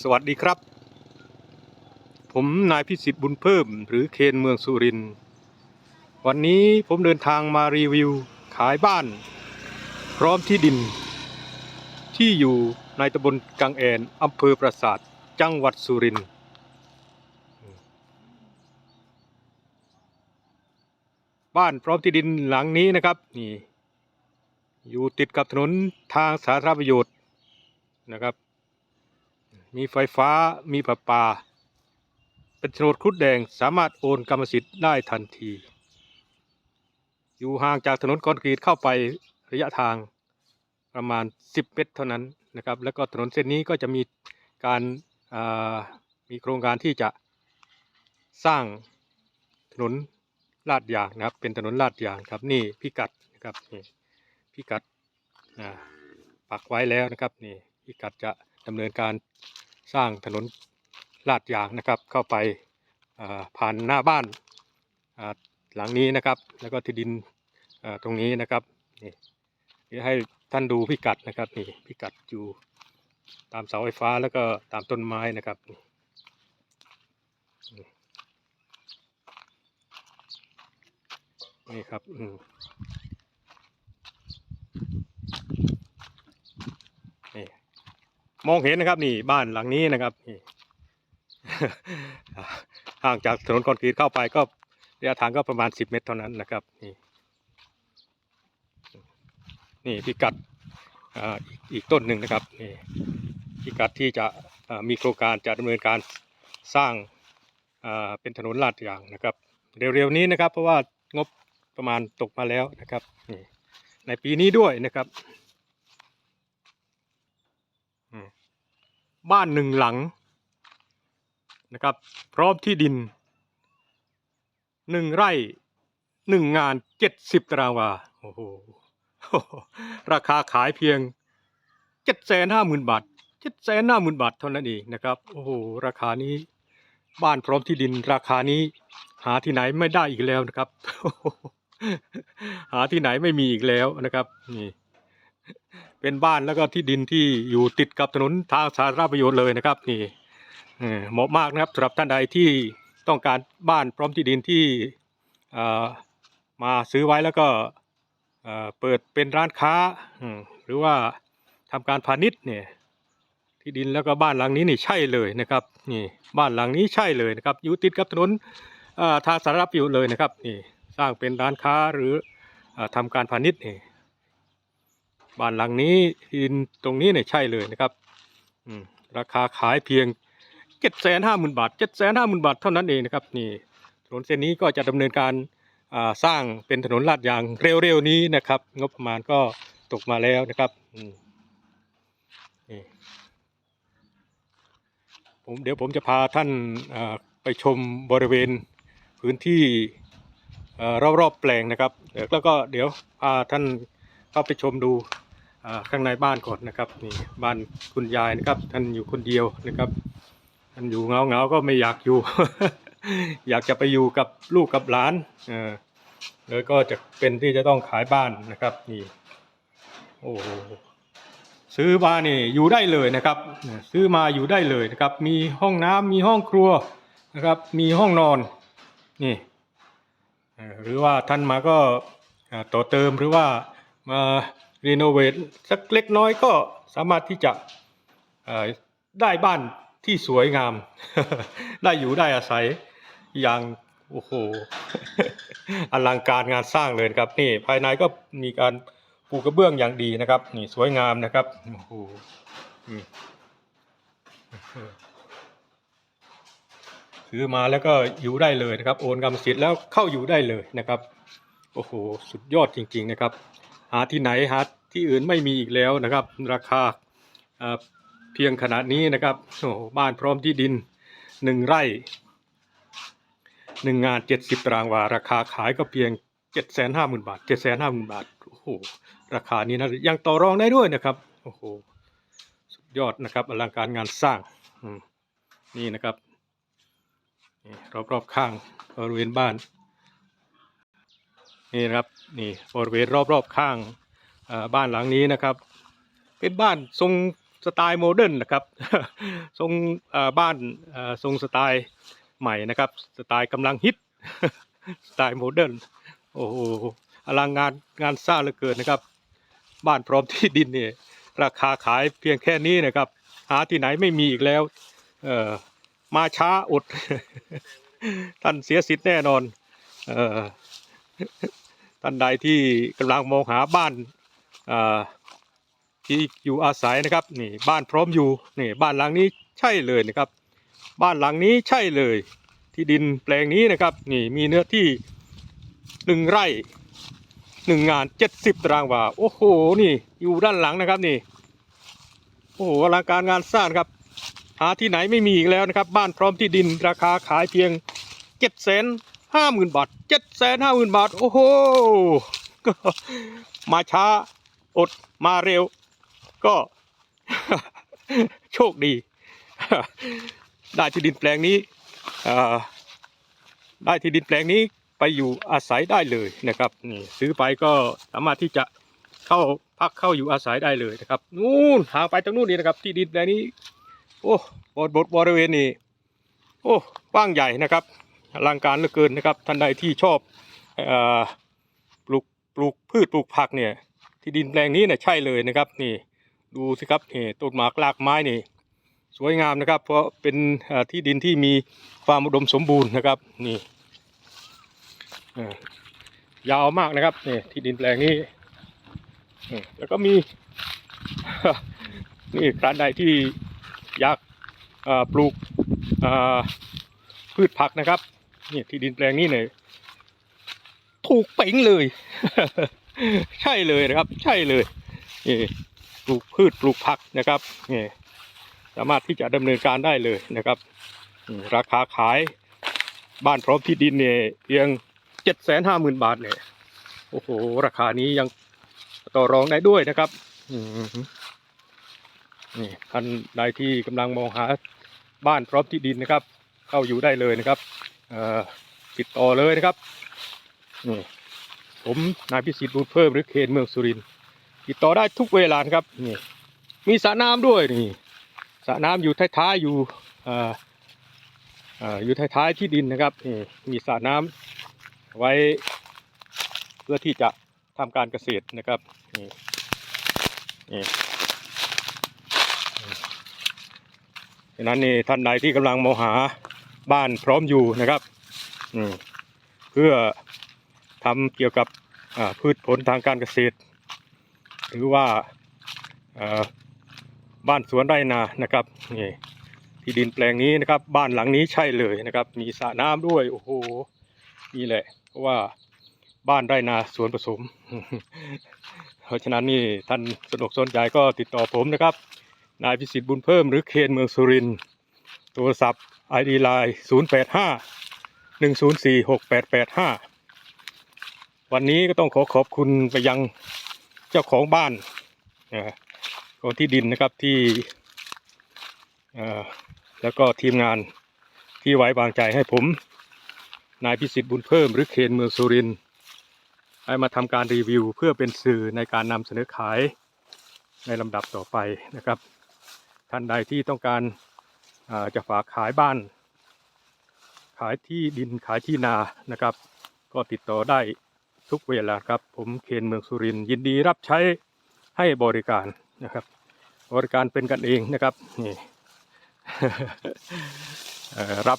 สวัสดีครับ ผมนายพิสิทธิ์บุญเพิ่ม หรือเคนเมืองสุริน วันนี้ผมเดินทางมารีวิว ขายบ้าน พร้อมที่ดิน ที่อยู่ในตำบลกังแอนอำเภอปราสาท จังหวัดสุรินทร์บ้านพร้อมที่ดินหลังนี้นะครับนี่อยู่ติดกับถนนทางสาธารณประโยชน์นะครับ มีไฟฟ้ามีประปา เป็นโฉนดครุฑแดงสามารถโอนกรรมสิทธิ์ได้ทันที อยู่ห่างจากถนนคอนกรีตเข้าไประยะทางประมาณ 10 เมตรเท่านั้นนะครับ แล้วก็ถนนเส้นนี้ก็จะมีการามีโครงการที่จะสร้างถนนลาดยางนะครับ เป็นถนนลาดยางครับนี่พิกัดนะครับนี่พิกัดอ่าปักไว้แล้วนะครับนี่พิกัดจะดำเนินการ สร้างถนนลาดยางนะครับ เข้าไปผ่านหน้าบ้านหลังนี้นะครับ แล้วก็ที่ดินตรงนี้นะครับนี่เดี๋ยวให้ท่านดูพิกัดนะครับนี่พิกัดอยู่ตามเสาไฟฟ้าแล้วก็ตามต้นไม้นะครับนี่นี่นี่ครับอืมนี่ มองเห็นนะครับนี่บ้านหลังนี้นะครับนี่ห่างจากถนนคอนกรีตเข้าไปก็ระยะทางก็ประมาณ 10 เมตรเท่านั้นนะครับนี่นี่พิกัดอ่าอีกต้นหนึ่งนะครับนี่พิกัดที่จะมีโครงการจะดำเนินการสร้างอ่าเป็นถนนลาดยางนะครับ เร็วๆนี้นะครับ เพราะว่างบประมาณตกมาแล้วนะครับนี่ในปีนี้ด้วยนะครับ บ้านหนึ่งหลังนะครับ พร้อมที่ดินหนึ่งไร่หนึ่งงานเจ็ดสิบตารางวาโอ้โหราคาขายเพียงเจ็ดแสนห้าหมื่นบาทเจ็ดแสนห้าหมื่นบาทเท่านั้นเองนะครับโอ้โหราคานี้บ้านพร้อมที่ดินราคานี้ หาที่ไหนไม่ได้อีกแล้วนะครับ หาที่ไหนไม่มีอีกแล้วนะครับนี่ เป็นบ้านแล้วก็ที่ดินที่อยู่ติดกับถนนทางสาธารณประโยชน์เลยนะครับนี่เหมาะมากนะครับสำหรับท่านใดที่ต้องการบ้านพร้อมที่ดินที่มาซื้อไว้แล้วก็เปิดเป็นร้านค้าหรือว่าทำการพาณิชย์เนี่ยที่ดินแล้วก็บ้านหลังนี้นี่ใช่เลยนะครับนี่บ้านหลังนี้ใช่เลยนะครับอยู่ติดกับถนนทางสาธารณประโยชน์เลยนะครับนี่สร้างเป็นร้านค้าหรืออ่อทำการพาณิชย์นี่ บ้านหลังนี้ที่ดินตรงนี้เนี่ยใช่เลยนะครับราคาขายเพียงเจ็ดแสนห้าหมื่นบาทเจ็ดแสนห้าหมื่นบาทเท่านั้นเองนะครับนี่ถนนเส้นนี้ก็จะดำเนินการาสร้างเป็นถนนลาดยางเร็วๆนี้นะครับ งบประมาณก็ตกมาแล้วนะครับนี่ผมเดี๋ยวผมจะพาท่านาไปชมบริเวณพื้นที่อรอบๆแปลงนะครับแล้วก็เดี๋ยวพาท่านเข้าไปชมดู ข้างในบ้านก่อนนะครับนี่บ้านคุณยายนะครับ ท่านอยู่คนเดียวนะครับ ท่านอยู่เงาเงาก็ไม่อยากอยู่ อยากจะไปอยู่กับลูกกับหลานเออเลยก็จะเป็นที่จะต้องขายบ้านนะครับนี่โอ้โหซื้อมานี่อยู่ได้เลยนะครับ ซื้อมาอยู่ได้เลยนะครับ มีห้องน้ำมีห้องครัวนะครับ มีห้องนอนนี่หรือว่าท่านมาก็ต่อเติมหรือว่ามารีโนเวทสักเล็กน้อยก็สามารถที่จะได้บ้านที่สวยงาม ได้อยู่ได้อาศัยอย่างโอ้โหอลังการงานสร้างเลยครับนี่ภายในก็มีการปูกระเบื้องอย่างดีนะครับ นี่สวยงามนะครับโอ้โหอืมซื้อมาแล้วก็อยู่ได้เลยนะครับ โอนกรรมสิทธิ์แล้วเข้าอยู่ได้เลยนะครับ โอ้โห สุดยอดจริง ๆ นะครับ หาที่ไหนหาที่อื่นไม่มีอีกแล้วนะครับ ราคาเพียงขนาดนี้นะครับโอ้บ้านพร้อมที่ดินหนึ่งไร่หนึ่งงานเจ็ดสิบตารางวา ราคาขายก็เพียงเจ็ดแสนห้าหมื่นบาทเจ็ดแสนห้าหมื่นบาทโอ้โหราคานี้นะยังต่อรองได้ด้วยนะครับโอ้โหสุดยอดนะครับอลังการงานสร้างนี่นะครับรอบๆข้างบริเวณบ้าน นี่นะครับนี่บริเวณรอบๆข้างบ้านหลังนี้นะครับ เป็นบ้านทรงสไตล์โมเดิร์นนะครับทรงบ้านทรงสไตล์ใหม่นะครับ สไตล์กำลังฮิตสไตล์โมเดิร์นโอ้โหอลังงานงานสร้างเหลือเกินนะครับ บ้านพร้อมที่ดินเนี่ยราคาขายเพียงแค่นี้นะครับ หาที่ไหนไม่มีอีกแล้วเออมาช้าอด ท่านเสียสิทธิ์แน่นอน เออ ท่านใดที่กำลังมองหาบ้านที่อยู่อาศัยนะครับนี่บ้านพร้อมอยู่นี่บ้านหลังนี้ใช่เลยนะครับ บ้านหลังนี้ใช่เลย ที่ดินแปลงนี้นะครับนี่มีเนื้อที่หนึ่งไร่หนึ่งงานเจ็ดสิบตารางวาโอ้โหนี่อยู่ด้านหลังนะครับนี่โอ้โหอลังการงานสร้างครับ หาที่ไหนไม่มีอีกแล้วนะครับ บ้านพร้อมที่ดินราคาขายเพียงเจ็ดแสน ห้าหมื่นบาทเจ็ดแสนห้าหมื่นบาท โอ้โหมาช้าอดมาเร็ว ก็ โชคดี ได้ที่ดินแปลงนี้ได้ที่ดินแปลงนี้ไปอยู่อาศัยได้เลยนะครับนี่ซื้อไปก็สามารถที่จะเข้าพักเข้าอยู่อาศัยได้เลยนะครับนู่นห่างไปตรงนู่นนี่นะครับ ที่ดินแปลงนี้ โอ้บทบทบริเวณนี้โอ้กว้างใหญ่นะครับ ลังการเหลือเกินนะครับท่านใดที่ชอบอปลูกปลูกพืชปลูกผักเนี่ยที่ดินแปลงนี้เนี่ยใช่เลยนะครับนี่ดูสิครับนี่ต้นหมากรากไม้นี่สวยงามนะครับ เพราะเป็นที่ดินที่มีความอุดมสมบูรณ์นะครับนี่ยาวมากนะครับนี่ที่ดินแปลงนี้แล้วก็มีนี่ร้านใดที่อยากปลูกพืชผักนะครับ เนี่ยที่ดินแปลงนี้เนี่ยถูกเป๋งเลย ใช่เลยนะครับ ใช่เลยนี่ปลูกพืชปลูกผักนะครับนี่สามารถที่จะดำเนินการได้เลยนะครับราคาขายบ้านพร้อมที่ดินเนี่ยเพียงเจ็ดแสนห้าหมื่นบาทเนี่ยโอ้โหราคานี้ยังต่อรองได้ด้วยนะครับอืนี่ท่านใดที่กำลังมองหาบ้านพร้อมที่ดินนะครับ เข้าอยู่ได้เลยนะครับ ติดต่อเลยนะครับนี่ผมนายพิสิทธิ์บุญเพิ่มหรือเขตเมืองสุรินติดต่อได้ทุกเวลานครับนี่มีสระน้ำด้วยนี่สระน้ำอยู่ท้ายๆอยู่ออยู่ท้ายๆที่ดินนะครับนี่มีสระน้ำไว้เพื่อที่จะทำการเกษตรนะครับนี่นี่ฉะนั้นนี่ท่านใดที่กำลังมองหา บ้านพร้อมอยู่นะครับเพื่อทำเกี่ยวกับพืชผลทางการเกษตร หรือว่าบ้านสวนไร่นานะครับนี่ที่ดินแปลงนี้นะครับ บ้านหลังนี้ใช่เลยนะครับ มีสระน้ำด้วยโอ้โหนี่แหละเพราะว่าบ้านไร่นาสวนผสม เพราะฉะนั้นนี่ท่านสนอกสนใจก็ติดต่อผมนะครับ นายพิสิทธิ์บุญเพิ่มหรือเคนเมืองสุรินทร์โทรศัพท์ ID Line 0 8 5 1 0 4 6 8 8 5 วันนี้ก็ต้องขอขอบคุณไปยังเจ้าของบ้านเอ่อของที่ดินนะครับที่อ่อแล้วก็ทีมงานที่ไว้วางใจให้ผม นายพิสิทธิ์บุญเพิ่มหรือเคนเมืองสุรินให้มาทำการรีวิวเพื่อเป็นสื่อในการนำเสนอขายในลำดับต่อไปนะครับ ท่านใดที่ต้องการ จะฝากขายบ้าน ขายที่ดินขายที่นานะครับ ก็ติดต่อได้ทุกเวลาครับ ผมเคนเมืองสุรินยินดีรับใช้ให้บริการนะครับ บริการเป็นกันเองนะครับนี่รับ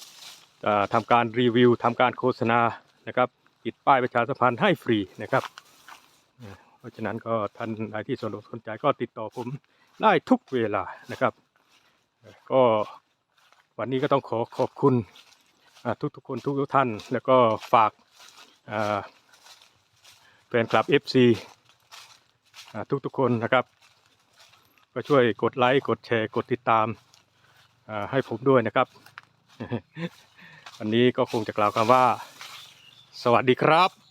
ทำการรีวิวทำการโฆษณานะครับติดป้ายประชาสัมพันธ์ให้ฟรีนะครับ เพราะฉะนั้นก็ท่านใดที่สนอกสนใจก็ติดต่อผมได้ทุกเวลานะครับ ก็ วันนี้ก็ต้องขอขอบคุณทุกทุกๆคนทุกทุกๆท่าน แล้วก็ฝากแฟนคลับ FC ทุกทุกๆคนนะครับ ก็ช่วยกดไลค์กดแชร์กดติดตามให้ผมด้วยนะครับ วันนี้ก็คงจะกล่าวคำว่า สวัสดีครับ